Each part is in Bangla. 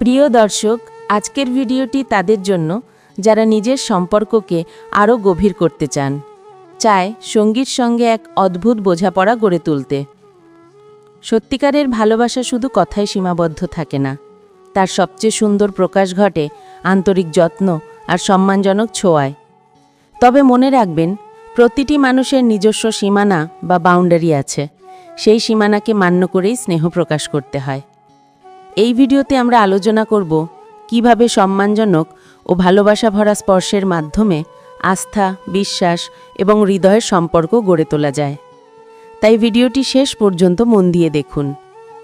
প্রিয় দর্শক, আজকের ভিডিওটি তাদের জন্য যারা নিজের সম্পর্ককে আরও গভীর করতে চান। চায় সঙ্গীর সঙ্গে এক অদ্ভুত বোঝাপড়া গড়ে তুলতে। সত্যিকারের ভালোবাসা শুধু কথায় সীমাবদ্ধ থাকে না। তার সবচেয়ে সুন্দর প্রকাশ ঘটে আন্তরিক যত্ন আর সম্মানজনক ছোঁয়ায়। তবে মনে রাখবেন, প্রতিটি মানুষের নিজস্ব সীমানা বা বাউন্ডারি আছে। সেই সীমানাকে মান্য করেই স্নেহ প্রকাশ করতে হয়। এই ভিডিওতে আমরা আলোচনা করব কীভাবে সম্মানজনক ও ভালোবাসা ভরা স্পর্শের মাধ্যমে আস্থা, বিশ্বাস এবং হৃদয়ের সম্পর্ক গড়ে তোলা যায়। তাই ভিডিওটি শেষ পর্যন্ত মন দিয়ে দেখুন।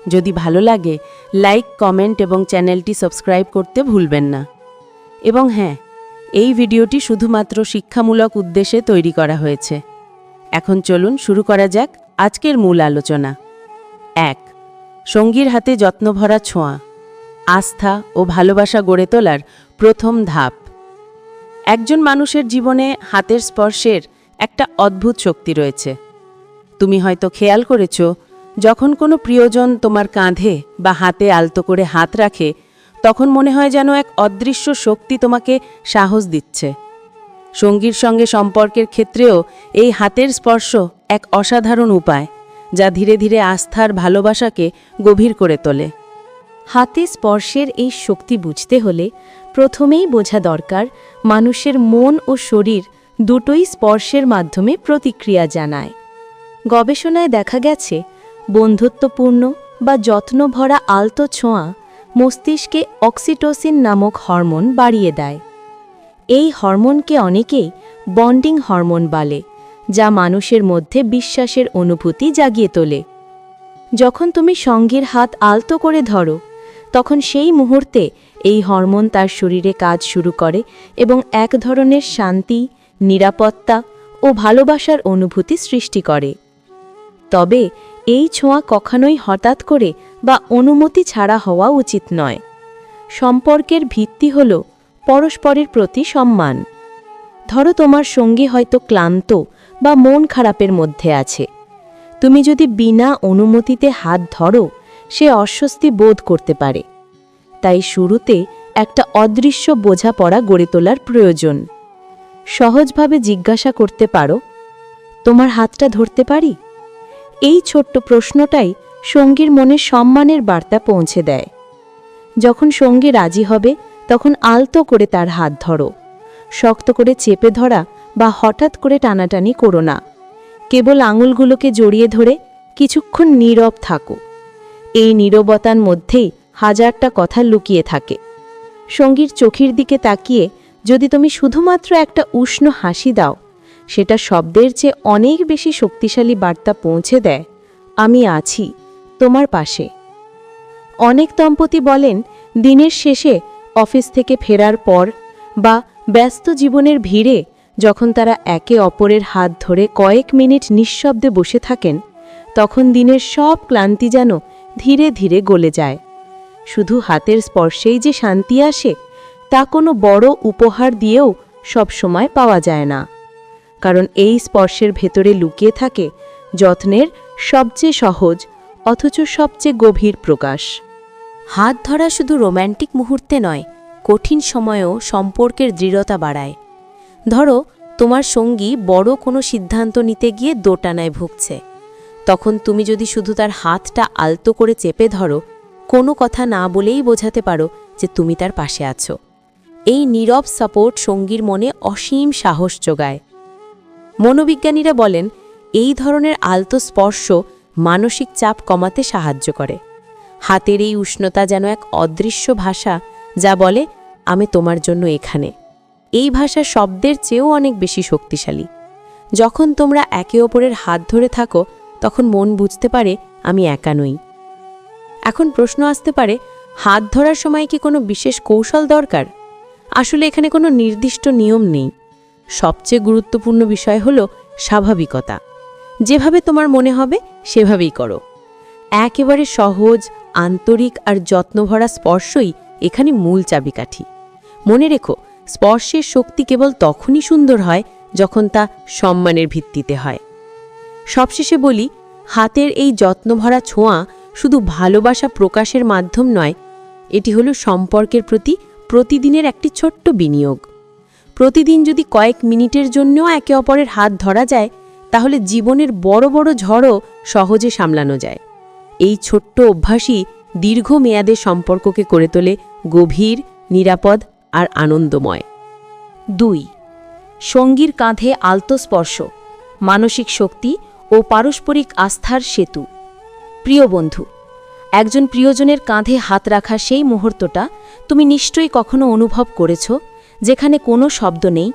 যদি ভালো লাগে, লাইক, কমেন্ট এবং চ্যানেলটি সাবস্ক্রাইব করতে ভুলবেন না। এবং হ্যাঁ এই ভিডিওটি শুধুমাত্র শিক্ষামূলক উদ্দেশ্যে তৈরি করা হয়েছে। এখন চলুন শুরু করা যাক আজকের মূল আলোচনা। এক সঙ্গীর হাতে যত্নভরা ছোঁয়া, আস্থা ও ভালোবাসা গড়ে তোলার প্রথম ধাপ। একজন মানুষের জীবনে হাতের স্পর্শের একটা অদ্ভুত শক্তি রয়েছে। তুমি হয়তো খেয়াল করেছ, যখন কোনো প্রিয়জন তোমার কাঁধে বা হাতে আলতো করে হাত রাখে, তখন মনে হয় যেন এক অদৃশ্য শক্তি তোমাকে সাহস দিচ্ছে। সঙ্গীর সঙ্গে সম্পর্কের ক্ষেত্রেও এই হাতের স্পর্শ এক অসাধারণ উপায়। যা ধীরে ধীরে আস্থার ভালোবাসাকে গভীর করে তোলে। হাতে স্পর্শের এই শক্তি বুঝতে হলে প্রথমেই বোঝা দরকার মানুষের মন ও শরীর দুটোই স্পর্শের মাধ্যমে প্রতিক্রিয়া জানায়। গবেষণায় দেখা গেছে, বন্ধুত্বপূর্ণ বা যত্নভরা আলতো ছোঁয়া মস্তিষ্কে অক্সিটোসিন নামক হরমোন বাড়িয়ে দেয়। এই হরমোনকে অনেকেই বন্ডিং হরমোন বলে। যা মানুষের মধ্যে বিশ্বাসের অনুভূতি জাগিয়ে তোলে। যখন তুমি সঙ্গীর হাত আলতো করে ধরো, তখন সেই মুহূর্তে এই হরমোন তার শরীরে কাজ শুরু করে এবং এক ধরনের শান্তি, নিরাপত্তা ও ভালোবাসার অনুভূতি সৃষ্টি করে। তবে এই ছোঁয়া কখনোই হঠাৎ করে বা অনুমতি ছাড়া হওয়া উচিত নয়। সম্পর্কের ভিত্তি হল পরস্পরের প্রতি সম্মান। ধরো তোমার সঙ্গী হয়তো ক্লান্ত বা মন খারাপের মধ্যে আছে। তুমি যদি বিনা অনুমতিতে হাত ধরো, সে অস্বস্তি বোধ করতে পারে। তাই শুরুতে একটা অদৃশ্য বোঝাপড়া গড়ে তোলার প্রয়োজন। সহজভাবে জিজ্ঞাসা করতে পারো, তোমার হাতটা ধরতে পারি? এই ছোট্ট প্রশ্নটাই সঙ্গীর মনে সম্মানের বার্তা পৌঁছে দেয়। যখন সঙ্গী রাজি হবে, তখন আলতো করে তার হাত ধরো, শক্ত করে চেপে ধরা বা হঠাৎ করে টানাটানি করো না। কেবল আঙুলগুলোকে জড়িয়ে ধরে কিছুক্ষণ নীরব থাকো। এই নীরবতার মধ্যেই হাজারটা কথা লুকিয়ে থাকে। সঙ্গীর চোখের দিকে তাকিয়ে যদি তুমি শুধুমাত্র একটা উষ্ণ হাসি দাও, সেটা শব্দের চেয়ে অনেক বেশি শক্তিশালী বার্তা পৌঁছে দেয়, আমি আছি, তোমার পাশে। অনেক দম্পতি বলেন, দিনের শেষে অফিস থেকে ফেরার পর বা ব্যস্ত জীবনের ভিড়ে যখন তারা একে অপরের হাত ধরে কয়েক মিনিট নিঃশব্দে বসে থাকেন, তখন দিনের সব ক্লান্তি যেন ধীরে ধীরে গলে যায়। শুধু হাতের স্পর্শেই যে শান্তি আসে, তা কোনো বড় উপহার দিয়েও সবসময় পাওয়া যায় না। কারণ এই স্পর্শের ভেতরে লুকিয়ে থাকে যত্নের সবচেয়ে সহজ অথচ সবচেয়ে গভীর প্রকাশ। হাত ধরা শুধু রোম্যান্টিক মুহূর্তে নয়, কঠিন সময়েও সম্পর্কের দৃঢ়তা বাড়ায়। ধরো, তোমার সঙ্গী বড় কোনো সিদ্ধান্ত নিতে গিয়ে দোটানায় ভুগছে। তখন তুমি যদি শুধু তার হাতটা আলতো করে চেপে ধরো, কোনো কথা না বলেই বোঝাতে পারো যে তুমি তার পাশে আছো। এই নীরব সাপোর্ট সঙ্গীর মনে অসীম সাহস যোগায়। মনোবিজ্ঞানীরা বলেন, এই ধরনের আলতো স্পর্শ মানসিক চাপ কমাতে সাহায্য করে। হাতের এই উষ্ণতা যেন এক অদৃশ্য ভাষা যা বলে, আমি তোমার জন্য এখানে। এই ভাষা শব্দের চেয়েও অনেক বেশি শক্তিশালী। যখন তোমরা একে অপরের হাত ধরে থাকো, তখন মন বুঝতে পারে আমি একা নই। এখন প্রশ্ন আসতে পারে, হাত ধরার সময় কি কোনো বিশেষ কৌশল দরকার? আসলে এখানে কোনো নির্দিষ্ট নিয়ম নেই। সবচেয়ে গুরুত্বপূর্ণ বিষয় হল স্বাভাবিকতা। যেভাবে তোমার মনে হবে, সেভাবেই করো। একেবারে সহজ, আন্তরিক আর যত্নভরা স্পর্শই এখানে মূল চাবিকাঠি। মনে রেখো স্পর্শের শক্তি কেবল তখনই সুন্দর হয় যখন তা সম্মানের ভিত্তিতে হয়। সবশেষে বলি, হাতের এই যত্নভরা ছোঁয়া শুধু ভালোবাসা প্রকাশের মাধ্যম নয়, এটি হলো সম্পর্কের প্রতি প্রতিদিনের একটি ছোট্ট বিনিয়োগ। প্রতিদিন যদি কয়েক মিনিটের জন্যও একে অপরের হাত ধরা যায়, তাহলে জীবনের বড় বড় ঝড়ও সহজে সামলানো যায়। এই ছোট্ট অভ্যাসই দীর্ঘমেয়াদে সম্পর্ককে করে তোলে গভীর, নিরাপদ আর আনন্দময়। দুই, সঙ্গীর কাঁধে আলতো স্পর্শ, মানসিক শক্তি ও পারস্পরিক আস্থার সেতু। প্রিয় বন্ধু, একজন প্রিয়জনের কাঁধে হাত রাখা সেই মুহূর্তটা তুমি নিশ্চয়ই কখনো অনুভব করেছ, যেখানে কোনো শব্দ নেই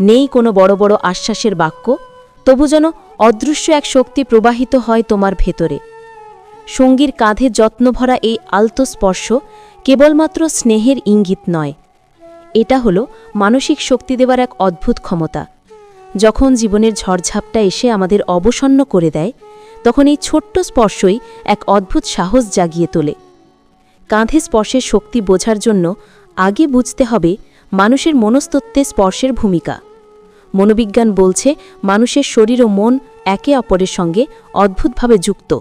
নেই কোনো বড় বড় আশ্বাসের বাক্য, তবু যেন অদৃশ্য এক শক্তি প্রবাহিত হয় তোমার ভেতরে। সঙ্গীর কাঁধে যত্নভরা এই আলতো স্পর্শ কেবলমাত্র স্নেহের ইঙ্গিত নয় এটা হলো মানসিক শক্তি দেওয়ার এক অদ্ভুত ক্ষমতা। যখন জীবনের ঝড়ঝাপটা এসে আমাদের অবসন্ন করে দেয়, তখন এই ছোট্ট স্পর্শই এক অদ্ভুত সাহস জাগিয়ে তোলে। কাঁধে স্পর্শের শক্তি বোঝার জন্য আগে বুঝতে হবে মানুষের মনস্তত্ত্বে স্পর্শের ভূমিকা। মনোবিজ্ঞান বলছে মানুষের শরীর ও মন একে অপরের সঙ্গে অদ্ভুতভাবে যুক্ত।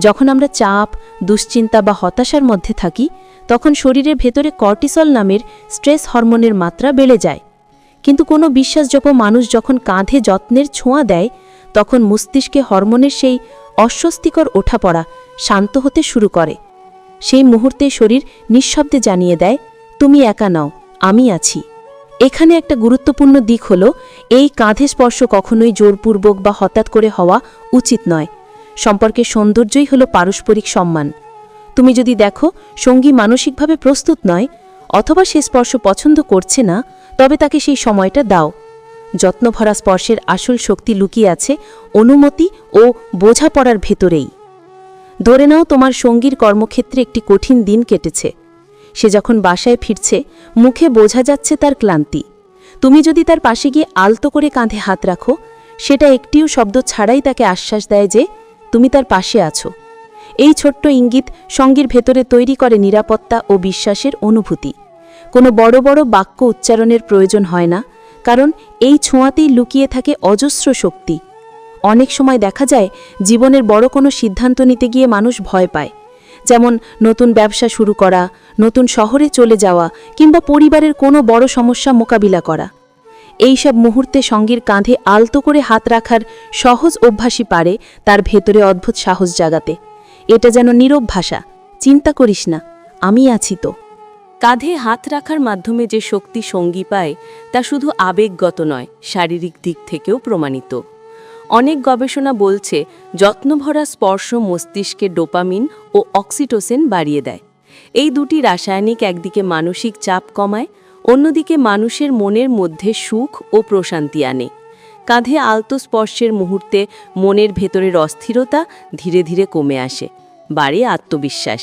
যখন আমরা চাপ, দুশ্চিন্তা বা হতাশার মধ্যে থাকি, তখন শরীরের ভেতরে কর্টিসল নামের স্ট্রেস হরমোনের মাত্রা বেড়ে যায়। কিন্তু কোনো বিশ্বাসযোগ্য মানুষ যখন কাঁধে যত্নের ছোঁয়া দেয়, তখন মস্তিষ্কে হরমোনের সেই অস্বস্তিকর ওঠাপড়া শান্ত হতে শুরু করে। সেই মুহূর্তে শরীর নিঃশব্দে জানিয়ে দেয়, তুমি একা নাও, আমি আছি। এখানে একটা গুরুত্বপূর্ণ দিক হল, এই কাঁধে স্পর্শ কখনোই জোরপূর্বক বা হঠাৎ করে হওয়া উচিত নয়। সম্পর্কের সৌন্দর্যই হল পারস্পরিক সম্মান। তুমি যদি দেখো, সঙ্গী মানসিকভাবে প্রস্তুত নয়, অথবা সে স্পর্শ পছন্দ করছে না, তবে তাকে সেই সময়টা দাও। যত্নভরা স্পর্শের আসল শক্তি লুকিয়ে আছে অনুমতি ও বোঝাপড়ার ভেতরেই। ধরে নাও তোমার সঙ্গীর কর্মক্ষেত্রে একটি কঠিন দিন কেটেছে। সে যখন বাসায় ফিরছে, মুখে বোঝা যাচ্ছে তার ক্লান্তি। তুমি যদি তার পাশে গিয়ে আলতো করে কাঁধে হাত রাখো, সেটা একটিও শব্দ ছাড়াই তাকে আশ্বাস দেয় যে তুমি তার পাশে আছো। এই ছোট্ট ইঙ্গিত সঙ্গীর ভেতরে তৈরি করে নিরাপত্তা ও বিশ্বাসের অনুভূতি। কোনো বড় বড় বাক্য উচ্চারণের প্রয়োজন হয় না, কারণ এই ছোঁয়াতেই লুকিয়ে থাকে অজস্র শক্তি। অনেক সময় দেখা যায়, জীবনের বড় কোনো সিদ্ধান্ত নিতে গিয়ে মানুষ ভয় পায়। যেমন নতুন ব্যবসা শুরু করা, নতুন শহরে চলে যাওয়া, কিংবা পরিবারের কোনো বড় সমস্যা মোকাবিলা করা। এইসব মুহূর্তে সঙ্গীর কাঁধে আলতো করে হাত রাখার সহজ অভ্যাসই পারে তার ভেতরে অদ্ভুত সাহস জাগাতে। এটা যেন নীরব ভাষা, চিন্তা করিস না, আমি আছি তো। কাঁধে হাত রাখার মাধ্যমে যে শক্তি সঙ্গী পায়, তা শুধু আবেগগত নয়, শারীরিক দিক থেকেও প্রমাণিত। অনেক গবেষণা বলছে, যত্নভরা স্পর্শ মস্তিষ্কে ডোপামিন ও অক্সিটোসেন বাড়িয়ে দেয়। এই দুটি রাসায়নিক একদিকে মানসিক চাপ কমায় অন্যদিকে মানুষের মনের মধ্যে সুখ ও প্রশান্তি আনে। কাঁধে আলতো স্পর্শের মুহূর্তে মনের ভেতরের অস্থিরতা ধীরে ধীরে কমে আসে, বাড়ে আত্মবিশ্বাস।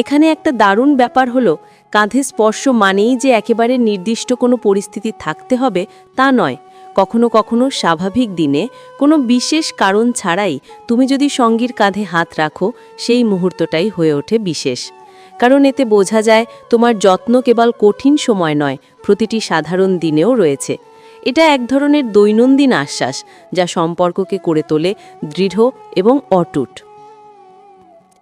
এখানে একটা দারুণ ব্যাপার হলো, কাঁধে স্পর্শ মানেই যে একেবারে নির্দিষ্ট কোনো পরিস্থিতি থাকতে হবে তা নয়। কখনো কখনো স্বাভাবিক দিনে কোনো বিশেষ কারণ ছাড়াই তুমি যদি সঙ্গীর কাঁধে হাত রাখো, সেই মুহূর্তটাই হয়ে ওঠে বিশেষ। কারণ এতে বোঝা যায় তোমার যত্ন কেবল কঠিন সময় নয়, প্রতিটি সাধারণ দিনেও রয়েছে। এটা এক ধরনের দৈনন্দিন আশ্বাস, যা সম্পর্ককে করে তোলে, দৃঢ় এবং অটুট।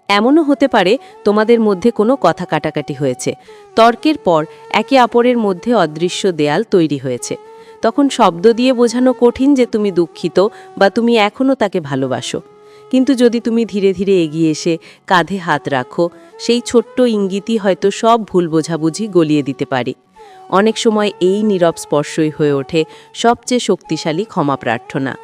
এমনও হতে পারে তোমাদের মধ্যে কোনো কথা কাটাকাটি হয়েছে। তর্কের পর একে অপরের মধ্যে অদৃশ্য দেয়াল তৈরি হয়েছে। তখন শব্দ দিয়ে বোঝানো কঠিন যে তুমি দুঃখিত বা তুমি এখনও তাকে ভালোবাসো। কিন্তু যদি তুমি ধীরে ধীরে এগিয়ে এসে কাঁধে হাত রাখো, সেই ছোট্ট ইঙ্গিতই হয়তো সব ভুল বোঝাবুঝি গলিয়ে দিতে পারে। অনেক সময় এই নীরব স্পর্শই হয়ে ওঠে সবচেয়ে শক্তিশালী ক্ষমা প্রার্থনা।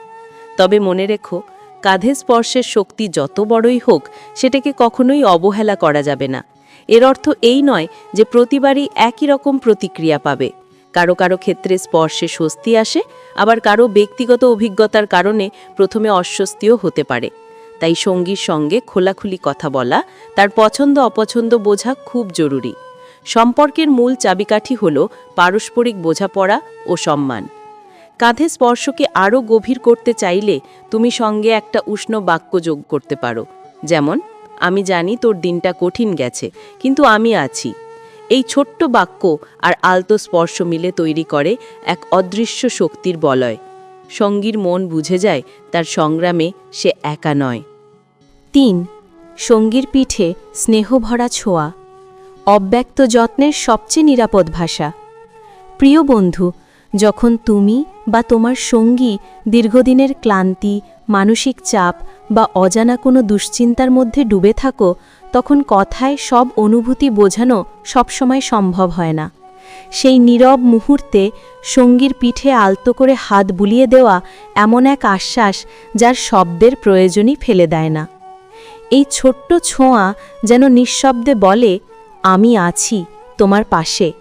তবে মনে রেখো, কাঁধে স্পর্শের শক্তি যত বড়ই হোক, সেটাকে কখনোই অবহেলা করা যাবে না। এর অর্থ এই নয় যে প্রতিবারই একই রকম প্রতিক্রিয়া পাবে। কারও কারও ক্ষেত্রে স্পর্শে স্বস্তি আসে, আবার কারও ব্যক্তিগত অভিজ্ঞতার কারণে প্রথমে অস্বস্তিও হতে পারে। তাই সঙ্গীর সঙ্গে খোলাখুলি কথা বলা, তার পছন্দ অপছন্দ বোঝা খুব জরুরি। সম্পর্কের মূল চাবিকাঠি হল পারস্পরিক বোঝাপড়া ও সম্মান। কাঁধে স্পর্শকে আরও গভীর করতে চাইলে তুমি সঙ্গে একটা উষ্ণ বাক্য যোগ করতে পারো, যেমন, আমি জানি তোর দিনটা কঠিন গেছে, কিন্তু আমি আছি। এই ছোট্ট বাক্য আর আলতো স্পর্শ মিলে তৈরি করে এক অদৃশ্য শক্তির বলয়। সঙ্গীর মন বুঝে যায়, তার সংগ্রামে সে একা নয়। তিন, সঙ্গীর পিঠে স্নেহভরা ছোঁয়া। অব্যক্ত যত্নের সবচেয়ে নিরাপদ ভাষা। প্রিয় বন্ধু, যখন তুমি বা তোমার সঙ্গী দীর্ঘদিনের ক্লান্তি, মানসিক চাপ বা অজানা কোনো দুশ্চিন্তার মধ্যে ডুবে থাকো, তখন কথায় সব অনুভূতি বোঝানো সবসময় সম্ভব হয় না। সেই নীরব মুহূর্তে সঙ্গীর পিঠে আলতো করে হাত বুলিয়ে দেওয়া এমন এক আশ্বাস যার শব্দের প্রয়োজনই ফেলে দেয় না। এই ছোট্ট ছোঁয়া যেন নিঃশব্দে বলে, আমি আছি তোমার পাশে।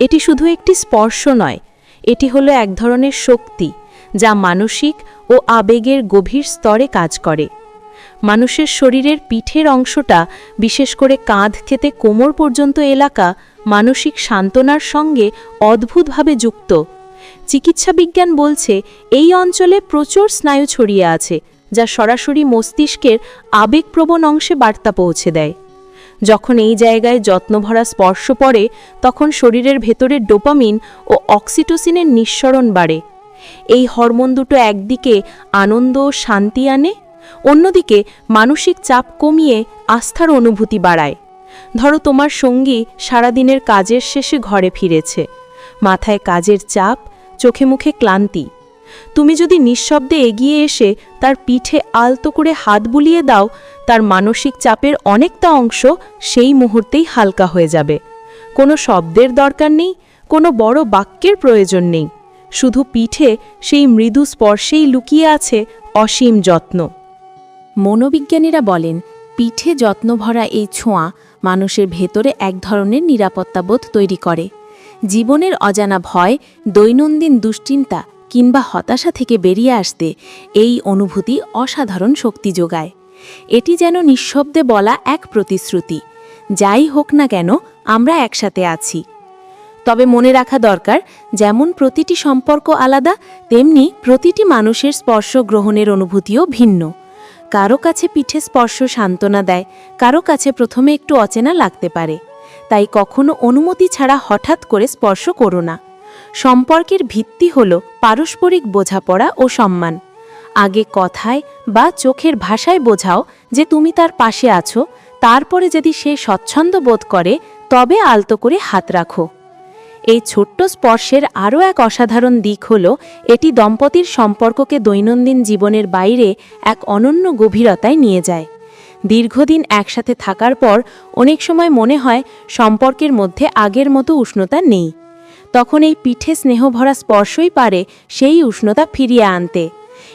এটি শুধু একটি স্পর্শ নয়, এটি হলো এক ধরনের শক্তি যা মানসিক ও আবেগের গভীর স্তরে কাজ করে। মানুষের শরীরের পিঠের অংশটা, বিশেষ করে কাঁধ খেতে কোমর পর্যন্ত এলাকা মানসিক সান্ত্বনার সঙ্গে অদ্ভুতভাবে যুক্ত। চিকিৎসা বিজ্ঞান বলছে, এই অঞ্চলে প্রচুর স্নায়ু ছড়িয়ে আছে, যা সরাসরি মস্তিষ্কের আবেগপ্রবণ অংশে বার্তা পৌঁছে দেয়। যখন এই জায়গায় যত্নভরা স্পর্শ পড়ে, তখন শরীরের ভেতরের ডোপামিন ও অক্সিটোসিনের নিঃসরণ বাড়ে। এই হরমোন দুটো একদিকে আনন্দ ও শান্তি আনে, অন্যদিকে মানসিক চাপ কমিয়ে আস্থার অনুভূতি বাড়ায়। ধরো তোমার সঙ্গী সারাদিনের কাজের শেষে ঘরে ফিরেছে। মাথায় কাজের চাপ, চোখে মুখে ক্লান্তি। তুমি যদি নিঃশব্দে এগিয়ে এসে তার পিঠে আলতো করে হাত বুলিয়ে দাও, তার মানসিক চাপের অনেকটা অংশ সেই মুহূর্তেই হালকা হয়ে যাবে। কোনো শব্দের দরকার নেই, কোনো বড় বাক্যের প্রয়োজন নেই। শুধু পিঠে সেই মৃদু স্পর্শেই লুকিয়ে আছে অসীম যত্ন। মনোবিজ্ঞানীরা বলেন, পিঠে যত্নভরা এই ছোঁয়া মানুষের ভেতরে এক ধরনের নিরাপত্তাবোধ তৈরি করে। জীবনের অজানা ভয়, দৈনন্দিন দুশ্চিন্তা কিংবা হতাশা থেকে বেরিয়ে আসতে এই অনুভূতি অসাধারণ শক্তি যোগায়। এটি যেন নিঃশব্দে বলা এক প্রতিশ্রুতি। যাই হোক না কেন, আমরা একসাথে আছি। তবে মনে রাখা দরকার, যেমন প্রতিটি সম্পর্ক আলাদা, তেমনি প্রতিটি মানুষের স্পর্শ গ্রহণের অনুভূতিও ভিন্ন। কারও কাছে পিঠে স্পর্শ সান্ত্বনা দেয়, কারও কাছে প্রথমে একটু অচেনা লাগতে পারে। তাই কখনো অনুমতি ছাড়া হঠাৎ করে স্পর্শ করো না। সম্পর্কের ভিত্তি হল পারস্পরিক বোঝাপড়া ও সম্মান। আগে কথায় বা চোখের ভাষায় বোঝাও যে তুমি তার পাশে আছো, তারপরে যদি সে স্বচ্ছন্দ বোধ করে, তবে আলতো করে হাত রাখো। এই ছোট্ট স্পর্শের আরও এক অসাধারণ দিক হল, এটি দম্পতির সম্পর্ককে দৈনন্দিন জীবনের বাইরে এক অনন্য গভীরতায় নিয়ে যায়। দীর্ঘদিন একসাথে থাকার পর অনেক সময় মনে হয় সম্পর্কের মধ্যে আগের মতো উষ্ণতা নেই। তখন এই পিঠে স্নেহভরা স্পর্শই পারে সেই উষ্ণতা ফিরিয়ে আনতে।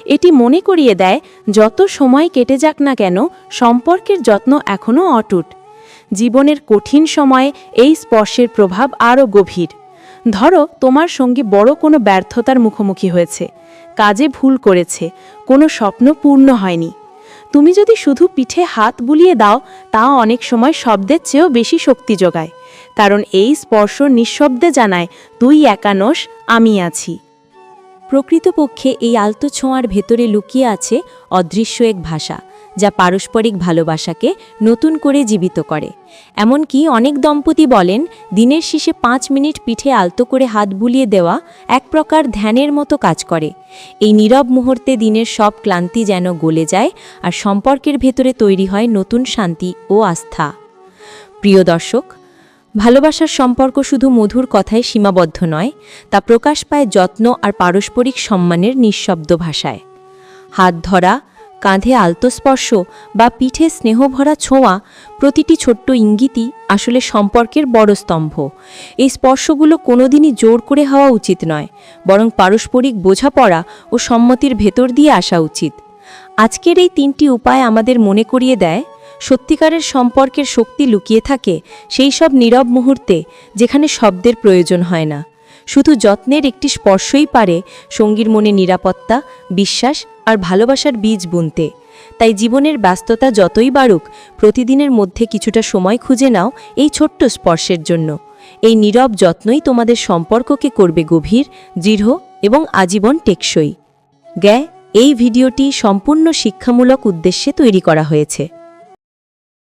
এটি মনে করিয়ে দেয়, যত সময় কেটে যাক না কেন, সম্পর্কের যত্ন এখনও অটুট। জীবনের কঠিন সময়ে এই স্পর্শের প্রভাব আরও গভীর। ধরো, তোমার সঙ্গে বড় কোনো ব্যর্থতার মুখোমুখি হয়েছে। কাজে ভুল করেছে। কোনো স্বপ্ন পূর্ণ হয়নি। তুমি যদি শুধু পিঠে হাত বুলিয়ে দাও, তা অনেক সময় শব্দের চেয়েও বেশি শক্তি যোগায়। কারণ এই স্পর্শ নিঃশব্দে জানায়, তুই একানস আমি আছি। প্রকৃতপক্ষে এই আলতো ছোঁয়ার ভেতরে লুকিয়ে আছে অদৃশ্য এক ভাষা। যা পারস্পরিক ভালোবাসাকে নতুন করে জীবিত করে। এমনকি অনেক দম্পতি বলেন, দিনের শেষে পাঁচ মিনিট পিঠে আলতো করে হাত বুলিয়ে দেওয়া এক প্রকার ধ্যানের মতো কাজ করে। এই নীরব মুহূর্তে দিনের সব ক্লান্তি যেন গলে যায় আর সম্পর্কের ভেতরে তৈরি হয় নতুন শান্তি ও আস্থা। প্রিয় দর্শক, ভালোবাসার সম্পর্ক শুধু মধুর কথায় সীমাবদ্ধ নয়, তা প্রকাশ পায় যত্ন আর পারস্পরিক সম্মানের নিঃশব্দ ভাষায়। হাত ধরা কাঁধে আলতস্পর্শ বা পিঠে স্নেহভরা ছোঁয়া প্রতিটি ছোট্ট ইঙ্গিতই আসলে সম্পর্কের বড় স্তম্ভ। এই স্পর্শগুলো কোনোদিনই জোর করে হওয়া উচিত নয়, বরং পারস্পরিক বোঝাপড়া ও সম্মতির ভেতর দিয়ে আসা উচিত। আজকের এই তিনটি উপায় আমাদের মনে করিয়ে দেয়, সত্যিকারের সম্পর্কের শক্তি লুকিয়ে থাকে সেই সব নীরব মুহূর্তে যেখানে শব্দের প্রয়োজন হয় না। শুধু যত্নের একটি স্পর্শই পারে সঙ্গীর মনে নিরাপত্তা, বিশ্বাস আর ভালোবাসার বীজ বুনতে। তাই জীবনের ব্যস্ততা যতই বাড়ুক, প্রতিদিনের মধ্যে কিছুটা সময় খুঁজে নাও এই ছোট্ট স্পর্শের জন্য। এই নীরব যত্নই তোমাদের সম্পর্ককে করবে গভীর, দৃঢ় এবং আজীবন টেকসই। গ্যা এই ভিডিওটি সম্পূর্ণ শিক্ষামূলক উদ্দেশ্যে তৈরি করা হয়েছে।